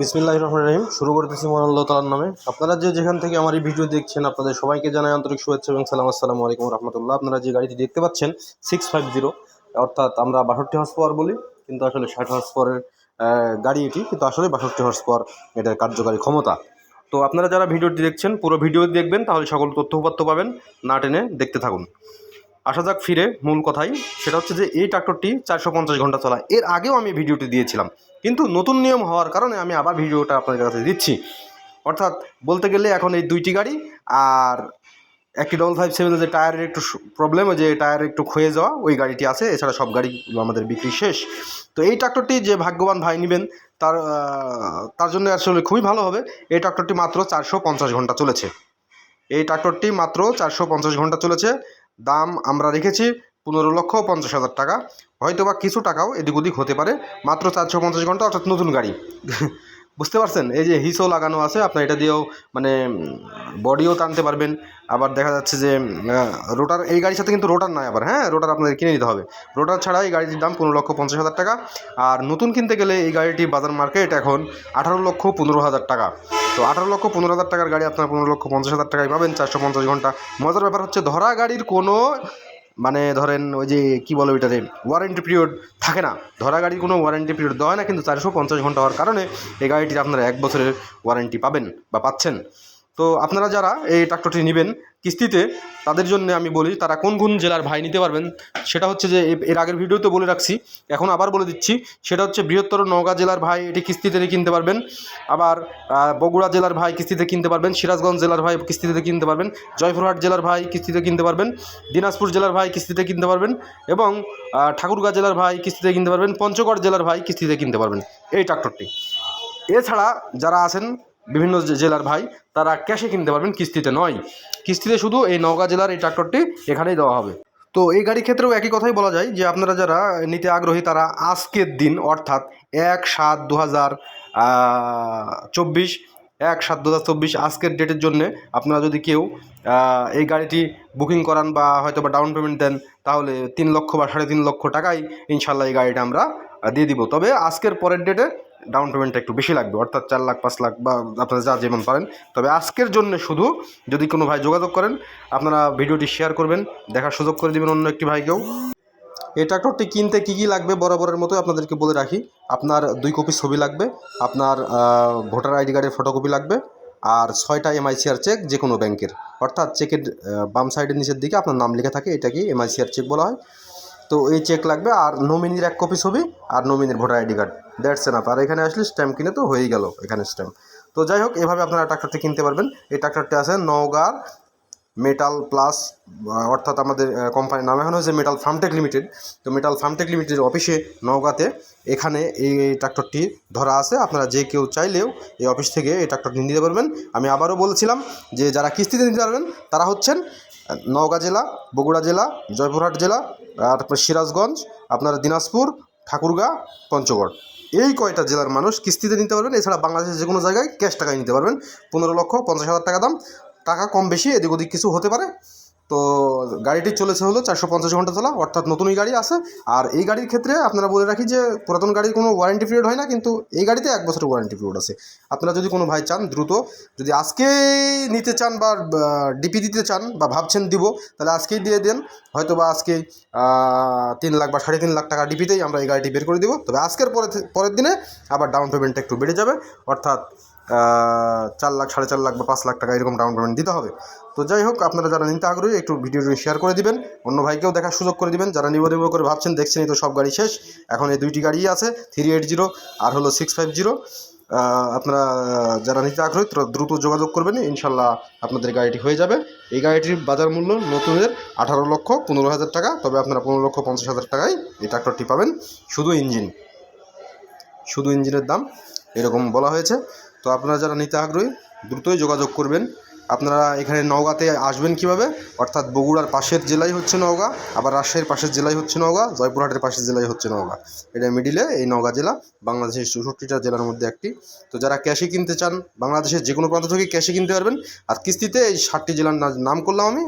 বিসমিল্লাহ রহমান রহিম। শুরু করতেছি মহান আল্লাহ তালার নামে। আপনারা যে যেখান থেকে আমার এই ভিডিও দেখছেন, আপনাদের সবাইকে জানাই আন্তরিক শুভেচ্ছা এবং সালাম। আসসালামু আলাইকুম রহমতুল্লাহ। আপনারা যে গাড়িটি দেখতে পাচ্ছেন সিক্স ফাইভ জিরো অর্থাৎ আমরা বাষট্টি হর্স পাওয়ার বলি, কিন্তু আসলে ষাট হর্স পাওয়ারের গাড়ি এটি, কিন্তু আসলে বাষট্টি হর্স পাওয়ার এটার কার্যকারী ক্ষমতা। তো আপনারা যারা ভিডিওটি দেখছেন, পুরো ভিডিও দেখবেন, তাহলে সকল তথ্য উপাত্ত পাবেন, না টেনে দেখতে থাকুন। আসা যাক ফিরে মূল কথাই, সেটা হচ্ছে যে এই ট্রাক্টরটি চারশো পঞ্চাশ ঘণ্টা চলা। এর আগেও আমি ভিডিওটি দিয়েছিলাম। কিন্তু নতুন নিয়ম হওয়ার কারণে আমি আবার ভিডিওটা আপনাদের কাছে দিচ্ছি। অর্থাৎ বলতে গেলে এখন এই দুইটি গাড়ি আর একটি ডবল ফাইভ সেভেন যে টায়ারের একটু প্রবলেম যে টায়ার একটু ক্ষয়ে যাওয়া, ওই গাড়িটি আছে। এছাড়া সব গাড়িগুলো আমাদের বিক্রি শেষ। তো এই ট্রাক্টরটি যে ভাগ্যবান ভাই নেবেন, তার তার জন্য আসলে খুবই ভালো হবে। এই ট্রাক্টরটি মাত্র চারশো পঞ্চাশ ঘণ্টা চলেছে। এই ট্রাক্টরটি মাত্র চারশো পঞ্চাশ ঘণ্টা চলেছে। দাম আমরা রেখেছি পনেরো লক্ষ পঞ্চাশ হাজার টাকা। হয়তো বা কিছু টাকাও এদিক ওদিক হতে পারে। মাত্র চারশো পঞ্চাশ ঘণ্টা, অর্থাৎ নতুন গাড়ি। বুঝতে পারছেন? এই যে হিসও লাগানো আছে, আপনার এটা দিয়েও মানে বডিও টানতে পারবেন। আবার দেখা যাচ্ছে যে রোটার, এই গাড়ির সাথে কিন্তু রোটার নাই আবার হ্যাঁ? রোটার আপনাদের কিনে নিতে হবে। রোটার ছাড়া এই গাড়িটির দাম পনেরো লক্ষ পঞ্চাশ হাজার টাকা। আর নতুন কিনতে গেলে এই গাড়িটি বাজার মার্কেট এখন আঠারো লক্ষ পনেরো হাজার টাকা। তো আঠারো লক্ষ পনেরো হাজার টাকার গাড়ি আপনার পনেরো লক্ষ পঞ্চাশ হাজার টাকায় পাবেন, চারশো পঞ্চাশ ঘণ্টা। মজার ব্যাপার হচ্ছে ধরা গাড়ির কোনো মানে ধরেন ওই যে কী বলো ওইটাতে ওয়ারেন্টি পিরিয়ড থাকে না। ধরা গাড়ির কোনো ওয়ারেন্টি পিরিয়ড দেওয়া হয় না, কিন্তু চারশো পঞ্চাশ ঘণ্টা হওয়ার কারণে এই গাড়িটির আপনারা এক বছরের ওয়ারেন্টি পাবেন বা পাচ্ছেন। তো আপনারা যারা এই ট্রাক্টরটি নেবেন কিস্তিতে, তাদের জন্য আমি বলি তারা কোন কোন জেলার ভাই নিতে পারবেন, সেটা হচ্ছে যে এর আগের ভিডিওতে বলে রাখছি, এখন আবার বলে দিচ্ছি, সেটা হচ্ছে বৃহত্তর নওগাঁ জেলার ভাই এটি কিস্তিতে কিনতে পারবেন, আবার বগুড়া জেলার ভাই কিস্তিতে কিনতে পারবেন, সিরাজগঞ্জ জেলার ভাই কিস্তিতে কিনতে পারবেন, জয়পুরহাট জেলার ভাই কিস্তিতে কিনতে পারবেন, দিনাজপুর জেলার ভাই কিস্তিতে কিনতে পারবেন এবং ঠাকুরগাঁ জেলার ভাই কিস্তিতে কিনতে পারবেন, পঞ্চগড় জেলার ভাই কিস্তিতে কিনতে পারবেন এই ট্রাক্টরটি। এছাড়া যারা আছেন বিভিন্ন জেলার ভাই, তারা ক্যাশে কিনতে পারবেন, কিস্তিতে নয়। কিস্তিতে শুধু এই নওগাঁ জেলার এই ট্রাক্টরটি এখানেই দেওয়া হবে। তো এই গাড়ির ক্ষেত্রেও একই কথাই বলা যায় যে, আপনারা যারা নিতে আগ্রহী, তারা আজকের দিন, অর্থাৎ এক সাত দু হাজার চব্বিশ, এক সাত দু হাজার চব্বিশ আজকের ডেটের জন্যে আপনারা যদি কেউ এই গাড়িটি বুকিং করান বা হয়তো বা ডাউন পেমেন্ট দেন, তাহলে তিন লক্ষ বা সাড়ে তিন লক্ষ টাকায় ইনশাল্লাহ এই গাড়িটা আমরা দিয়ে দিব। তবে আজকের পরের ডেটে ডাউন পেমেন্টটা একটু বেশি লাগবে, অর্থাৎ চার লাখ, পাঁচ লাখ বা আপনারা যা যেমন পারেন। তবে আজকের জন্য শুধু যদি কোনো ভাই যোগাযোগ করেন, আপনারা ভিডিওটি শেয়ার করবেন, দেখার সুযোগ করে দেবেন অন্য একটি ভাইকেও। এই ট্রাক্টরটি কিনতে কী কী লাগবে বরাবরের মতো আপনাদেরকে বলে রাখি। আপনার দুই কপি ছবি লাগবে, আপনার ভোটার আইডি কার্ডের ফটোকপি লাগবে, আর ছয়টা এমআইসিআর চেক যে কোনো ব্যাংকের অর্থাৎ চেকের বাম সাইডের নিচের দিকে আপনার নাম লেখা থাকে এটাকে এমআইসিআর চেক বলা হয়। তো এই চেক লাগবে আর নমিনির এক কপি ছবি আর নমিনির voter ID card that's enough আর এখানে আসলে স্ট্যাম্প কিনে তো হয়েই গেল এখানে স্ট্যাম্প তো যাই হোক, এভাবে আপনারা ট্রাক্টরটি কিনতে পারবেন। এই ট্রাক্টরটি আছে নওগাঁ মেটাল প্লাস অর্থাৎ আমাদের কোম্পানির নাম এখন হয়েছে মেটাল ফার্মটেক লিমিটেড তো মেটাল ফার্মটেক লিমিটেড অফিসে নওগাঁতে এখানে এই ট্রাক্টরটি ধরা আছে। আপনারা যে কেউ চাইলেও এই অফিস থেকে এই ট্রাক্টরটি নিতে পারবেন। আমি আবারও বলেছিলাম যে যারা কিস্তিতে নিতে পারবেন, তারা হচ্ছেন নওগাঁ জেলা, বগুড়া জেলা, জয়পুরহাট জেলা, আর সিরাজগঞ্জ, আপনার দিনাজপুর, ঠাকুরগাঁ, পঞ্চগড়। এই কয়টা জেলার মানুষ কিস্তিতে নিতে পারবেন, এছাড়া বাংলাদেশের যে কোনো জায়গায় ক্যাশ টাকায় নিতে পারবেন। পনেরো লক্ষ, পঞ্চাশ হাজার টাকা দাম। টাকা কম বেশি, এদিক ওদিক কিছু হতে পারে। তো গাড়িটি চলেছে হলো চারশো পঞ্চাশ ঘণ্টা চলা অর্থাৎ নতুনই গাড়ি আছে। আর এই গাড়ির ক্ষেত্রে আপনারা বলে রাখি যে পুরাতন গাড়ির কোনো ওয়ারেন্টি পিরিয়ড হয় না, কিন্তু এই গাড়িতে এক বছরের ওয়ারেন্টি পিরিয়ড আছে। আপনারা যদি কোনো ভাই চান দ্রুত, যদি আজকে নিতে চান বা ডিপি দিতে চান বা ভাবছেন দিব, তাহলে আজকেই দিয়ে দেন। হয়তো বা আজকে তিন লাখ বা সাড়ে তিন লাখ টাকা ডিপিতেই আমরা এই গাড়িটি বের করে দিব। তবে আজকের পরে, পরের দিনে আবার ডাউন পেমেন্টটা একটু বেড়ে যাবে। অর্থাৎ চার লাখ, সাড়ে চার লাখ বা পাঁচ লাখ টাকা এরকম ডাউন পেমেন্ট দিতে হবে। তো যাই হোক, আপনারা যারা নিতে আগ্রহী, একটু ভিডিওটি শেয়ার করে দিবেন। অন্য ভাইকেও দেখার সুযোগ করে দিবেন। যারা নিব নিব করে ভাবছেন দেখছেনই তো সব গাড়ি শেষ। এখন এই দুইটি গাড়িই আছে থ্রি এইট জিরো আর হলো সিক্স ফাইভ জিরো আপনারা যারা নিতে আগ্রহী, তারা দ্রুত যোগাযোগ করবেন। ইনশাল্লাহ আপনাদের গাড়িটি হয়ে যাবে। এই গাড়িটির বাজার মূল্য নতুনের আঠারো লক্ষ পনেরো হাজার টাকা। তবে আপনারা পনেরো লক্ষ পঞ্চাশ হাজার টাকায় এই ট্রাক্টরটি পাবেন। শুধু ইঞ্জিন। শুধু ইঞ্জিনের দাম, এরকম বলা হয়েছে। তো আপনারা যারা নিতে আগ্রহী, দ্রুতই যোগাযোগ করবেন। আপনারা এখানে নওগাঁতে আসবেন কীভাবে? অর্থাৎ বগুড়ার পাশের জেলাই হচ্ছে নওগাঁ, আবার রাজশাহীর পাশের জেলাই হচ্ছে নওগাঁ, জয়পুরহাটের পাশের জেলাই হচ্ছে নওগাঁ। এটা মিডিলে এই নওগাঁ জেলা, বাংলাদেশের চৌষট্টিটা জেলার মধ্যে একটি। তো যারা ক্যাশে কিনতে চান, বাংলাদেশের যে কোনো প্রান্ত থেকে ক্যাশে কিনতে পারবেন। আর কিস্তিতে এই ষাটটি জেলার নাম করলাম আমি,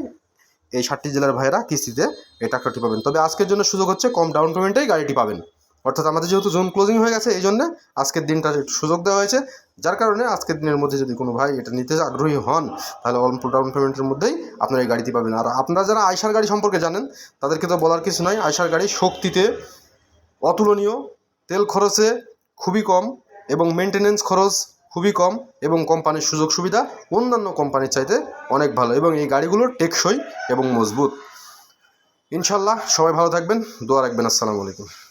এই ষাটটি জেলার ভাইয়েরা কিস্তিতে এই ট্রাক্টরটি পাবেন। তবে আজকের জন্য সুযোগ হচ্ছে, কম ডাউন পেমেন্টেই গাড়িটি পাবেন। অর্থাৎ আমাদের যেহেতু জোন ক্লোজিং হয়ে গেছে এই জন্য আজকের দিনটা একটু সুযোগ দেওয়া হয়েছে। যার কারণে আজকের দিনের মধ্যে যদি কোনো ভাই এটা নিতে আগ্রহী হন, তাহলে অল্প ডাউন পেমেন্টের মধ্যেই আপনারা এই গাড়িটি পাবেন। আর আপনারা যারা আয়সার গাড়ি সম্পর্কে জানেন, তাদেরকে তো বলার কিছু নয় আয়সার গাড়ি শক্তিতে, অতুলনীয়, তেল খরচে খুবই কম এবং মেনটেনেন্স খরচ খুবই কম এবং কোম্পানির সুযোগ সুবিধা অন্যান্য কোম্পানির চাইতে অনেক ভালো এবং এই গাড়িগুলো টেকসই এবং মজবুত। ইনশাল্লাহ সবাই ভালো থাকবেন। দোয়া রাখবেন। আসসালামু আলাইকুম।